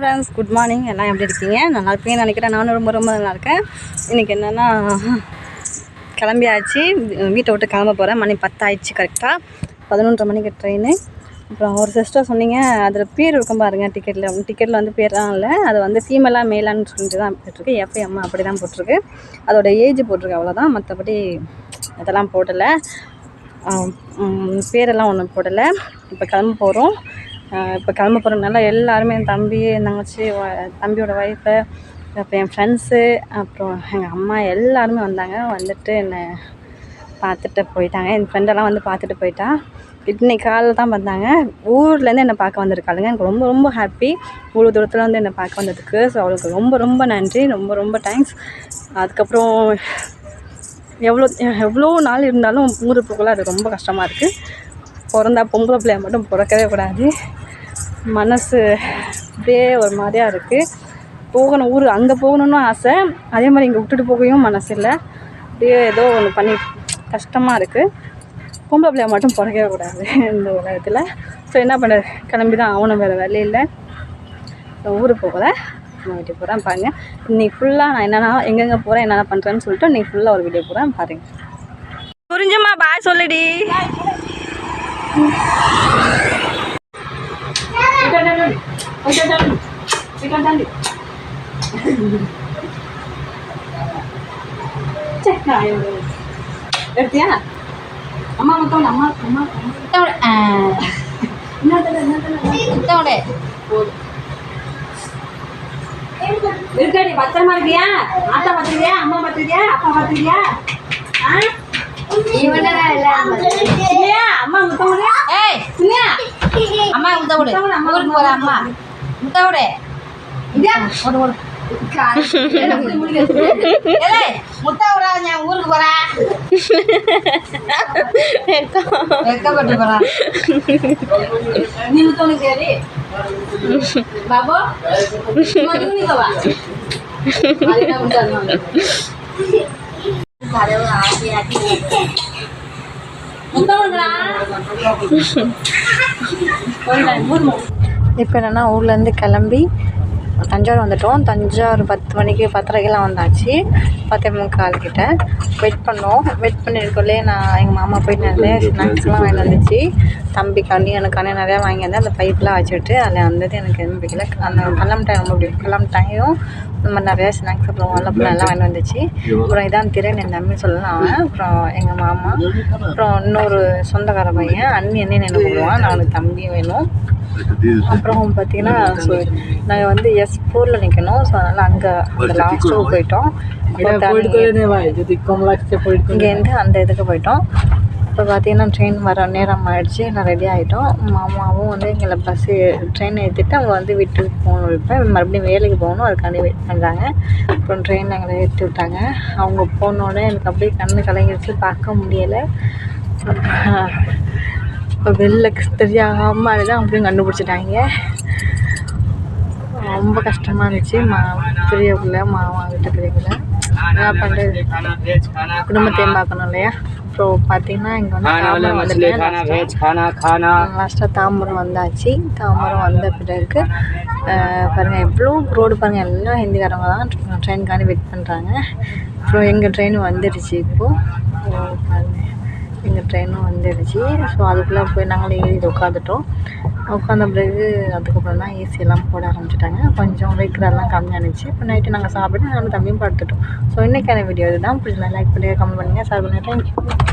Friends good morning எல்லாம் எப்படி இருக்கீங்க? நல்லா இருப்பீங்கன்னு நினைக்கிறேன். நானும் ரொம்ப ரொம்ப நல்லா இருக்கேன். இன்றைக்கி என்னென்னா கிளம்பியாச்சு. வீட்டை விட்டு கிளம்ப போகிறேன் மணி பத்தாயிடுச்சு கரெக்டாக பதினொன்றரை மணிக்கு ட்ரெயின் அப்புறம் ஒரு சிஸ்டர் சொன்னீங்க அதில் பேர் இருக்கும் பாருங்க டிக்கெட்டில் டிக்கெட்டில் வந்து பேர்லாம் இல்லை. அது வந்து ஃபீமேலாக மேலான்னு சொல்லிட்டு தான் போட்டிருக்கு. எஃப்எம் அப்படி தான் போட்டிருக்கு. அதோட ஏஜ் போட்டிருக்கு அவ்வளோதான் மற்றபடி இதெல்லாம் போடலை. பேரெல்லாம் ஒன்றும் போடலை. இப்போ கிளம்ப போகிறோம் இப்போ கிளம்ப போகிறதுனால எல்லாருமே என் தம்பி என் தங்கச்சி தம்பியோட ஒய்ஃபு அப்புறம் என் ஃப்ரெண்ட்ஸு அப்புறம் எங்கள் அம்மா எல்லாருமே வந்தாங்க. வந்துட்டு என்னை பார்த்துட்டு போயிட்டாங்க. என் ஃப்ரெண்டெல்லாம் வந்து பார்த்துட்டு போயிட்டா. இன்னைக்கு காலையில் தான் வந்தாங்க. ஊர்லேருந்து என்னை பார்க்க வந்திருக்காளுங்க. எனக்கு ரொம்ப ரொம்ப ஹாப்பி இவ்வளோ தூரத்தில் வந்து என்னை பார்க்க வந்ததுக்கு. ஸோ அவளுக்கு ரொம்ப ரொம்ப நன்றி. ரொம்ப ரொம்ப தேங்க்ஸ் அதுக்கப்புறம் எவ்வளோ எவ்வளோ நாள் இருந்தாலும் ஊருக்கு அது ரொம்ப கஷ்டமாக இருக்குது பிறந்தா பொம்பளை பிள்ளைய மட்டும் பிறக்கவே கூடாது. மனசு அப்படியே ஒரு மாதிரியா இருக்குது போகணும் ஊர் அங்கே போகணுன்னு ஆசை. அதே மாதிரி இங்கே விட்டுட்டு போகவும் மனசு இல்லை அப்படியே ஏதோ ஒன்று பண்ணி கஷ்டமாக இருக்குது பொம்பளை பிள்ளைய மட்டும் பிறக்கவே கூடாது இந்த உலகத்தில். ஸோ என்ன பண்ணுறது கிளம்பி தான் ஆகணும் வேறு வேலையில் இல்லை. நான் போகல. நான் வீட்டுக்கு போகிறேன் பாருங்கள் இன்றைக்கி ஃபுல்லாக நான் என்னென்ன எங்கெங்கே போகிறேன் என்னென்ன பண்ணுறேன்னு சொல்லிட்டு இன்னைக்கு ஃபுல்லாக ஒரு வீடியோ போகிறேன் பாருங்கள் புரிஞ்சுமா? பாய் சொல்லுடி. எடுத்தியா அம்மா மட்டும் அம்மா அம்மா முத்தோட இருக்காடி பத்திரமா இருக்கியா ஆத்தா பார்த்துக்கியா அம்மா பார்த்துக்கியா அப்பா இல்லையா அம்மா இல்லையா அம்மா முத்த விடு ஊருக்கு போற அம்மா মুতা ওরে ಇದಾ ಓಡು ಓಡು ಊರಿಗೆ ಬರ ನೀವು ತೊಗೊಂಡಿದ್ದೀರಿ ಬಾಬು ಮುತ್ತ இப்போ என்னென்னா ஊர்லேருந்து கிளம்பி தஞ்சாவூர் வந்துட்டோம். தஞ்சாவூர் பத்து மணிக்கு பத்தரைக்கெல்லாம் வந்தாச்சு. பத்தே முக்கால் கிட்ட வெயிட் பண்ணோம். வெயிட் பண்ணிருக்கோல்லே நான் எங்கள் மாமா போயிட்டு நிறைய ஸ்நாக்ஸ்லாம் வாங்கி வந்துச்சு. தம்பிக்காண்டி எனக்காண்டி நிறையா வாங்கி வந்து அந்த பைப்லாம் வச்சுட்டு அதில் வந்தது எனக்கு எதுவும் பிடிக்கல. அந்த கல்லம் டைம் ரொம்ப பிடிக்கும். கல்லம் டைமும் இந்த மாதிரி நிறையா ஸ்நாக்ஸ் அப்புறம் வாழைப்பழம் எல்லாம் வாங்கிட்டு வந்துச்சு. அப்புறம் இதான் திறன் என் தம்பி சொல்லலாம் அவன். அப்புறம் எங்கள் மாமா. அப்புறம் இன்னொரு சொந்தக்கார பையன். அண்ணி அண்ணன் என்ன பண்ணுவான் நான் அவனுக்கு தம்பி வேணும். அப்புறம் பார்த்தீங்கன்னா ஸோ நாங்கள் வந்து எஸ் ஃபோரில் நிற்கணும் ஸோ அதனால் அங்கே அந்த லாஸ்ட் ஷோ போயிட்டோம். இங்கேருந்து அந்த இதுக்கு போயிட்டோம். இப்போ பார்த்தீங்கன்னா ட்ரெயின் வர நேரம் ஆயிடுச்சு. நான் ரெடி ஆகிட்டோம் மாமாவும் வந்து எங்களை பஸ்ஸு ட்ரெயின் ஏற்றிட்டு அவங்க வந்து வீட்டுக்கு போகணும் இப்போ மறுபடியும் வேலைக்கு போகணும். அதுக்காண்டி வெயிட் பண்ணுறாங்க அப்புறம் ட்ரெயினில் எங்களை ஏற்றி விட்டாங்க. அவங்க போனோடனே எனக்கு அப்படியே கண்ணு கலங்கிடுச்சு பார்க்க முடியலை. இப்போ வெளில தெரியாமல் அதுதான் அப்படியும் கண்டுபிடிச்சிட்டாங்க. ரொம்ப கஷ்டமாக இருந்துச்சு. மா பெரிய பிள்ளை மாமா கிட்ட பெரிய பிள்ளை என்ன பண்ணுறது குடும்பத்தையும் பார்க்கணும் இல்லையா? அப்புறம் பார்த்தீங்கன்னா இங்கே வந்து தாம்பரம் வந்துட்டேன் லாஸ்ட்டாக தாம்பரம் வந்தாச்சு. தாம்பரம் வந்த பிறகு அஹ், பாருங்க எவ்வளோ ரோடு பாருங்கள் எல்லாம் ஹிந்திக்காரங்க தான் ட்ரெயினுக்காண்டி வெயிட் பண்ணுறாங்க அப்புறம் எங்கள் ட்ரெயின் வந்துடுச்சு இப்போது பாருங்க. எங்கள் ட்ரெயினும் வந்துடுச்சு. ஸோ அதுக்குள்ளே போய் நாங்களே ஏறி உட்காந்துட்டோம் உட்காந்த பிறகு அதுக்கப்புறம் தான் ஏசியெல்லாம் போட ஆரம்பிச்சிட்டாங்க. கொஞ்சம் வெஹிக்கிள் கம்மியானுச்சு கம்மியாக இருந்துச்சு இப்போ நைட்டு நாங்கள் சாப்பிட்டு நானும் தம்பியும் படுத்துட்டோம். ஸோ இன்றைக்கான வீடியோ இதுதான். பிடிச்சல லைக் பண்ணுங்கள் கமெண்ட் பண்ணுங்கள் ஷேர் பண்ணுங்கள் தேங்க்யூ